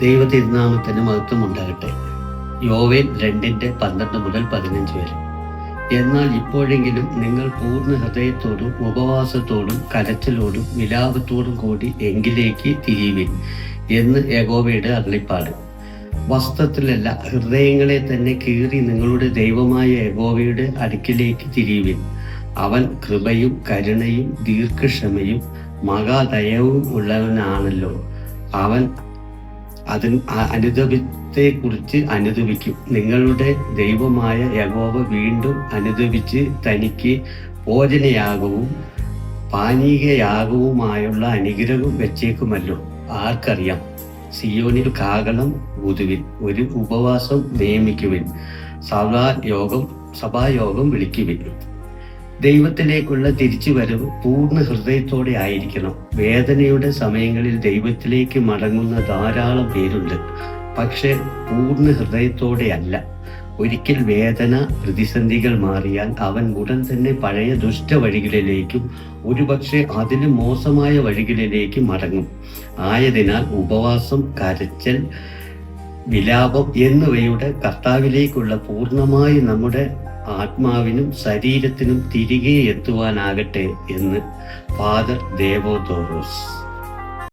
ദൈവ തിരുനാമത്തിന് മഹത്വം ഉണ്ടാകട്ടെ യോവേൻ രണ്ടിന്റെ പന്ത്രണ്ട് മുതൽ പതിനഞ്ച് വരെ. എന്നാൽ ഇപ്പോഴെങ്കിലും നിങ്ങൾ പൂർണ ഹൃദയത്തോടും ഉപവാസത്തോടും കരച്ചിലോടും വിലാപത്തോടും കൂടി എങ്കിലേക്ക് തിരിയുവിൻ എന്ന് യഗോവയുടെ അരുളിപ്പാട്. വസ്ത്രത്തിലല്ല ഹൃദയങ്ങളെ തന്നെ കീറി നിങ്ങളുടെ ദൈവമായ യഗോവയുടെ അടുക്കിലേക്ക് തിരിയുവിൻ. അവൻ കൃപയും കരുണയും ദീർഘക്ഷമയും മഹാദയവും ഉള്ളവനാണല്ലോ. അവൻ അതിന് അനുദപിത്തെ കുറിച്ച് അനുദപിക്കും. നിങ്ങളുടെ ദൈവമായ യഹോവ വീണ്ടും അനുദപിച്ച് തനിക്ക് ഭോജനയാകവും പാനീയയാകവുമായുള്ള അനുഗ്രഹം വെച്ചേക്കുമല്ലോ. ആർക്കറിയാം? സിയോനിൽ കാകളം ഊതുവിൻ. ഒരു ഉപവാസം നിയമിക്കുവിൻ. സഭായോഗം സഭായോഗം വിളിക്കുവിൻ. ദൈവത്തിലേക്കുള്ള തിരിച്ചുവരവ് പൂർണ ഹൃദയത്തോടെ ആയിരിക്കണം. വേദനയുടെ സമയങ്ങളിൽ ദൈവത്തിലേക്ക് മടങ്ങുന്ന ധാരാളം പേരുണ്ട്. പക്ഷെ പൂർണ ഹൃദയത്തോടെ അല്ല. ഒരിക്കൽ വേദന പ്രതിസന്ധികൾ മാറിയാൽ അവൻ ഉടൻ തന്നെ പഴയ ദുഷ്ടവഴികളിലേക്കും ഒരുപക്ഷെ അതിലും മോശമായ വഴികളിലേക്കും മടങ്ങും. ആയതിനാൽ ഉപവാസം കരച്ചൽ വിലാപം എന്നിവയുടെ കർത്താവിലേക്കുള്ള പൂർണമായി നമ്മുടെ ആത്മാവിനും ശരീരത്തിനും തിരികെ എത്തുവാനാകട്ടെ എന്ന് ഫാദർ ദേവോദോറോസ്.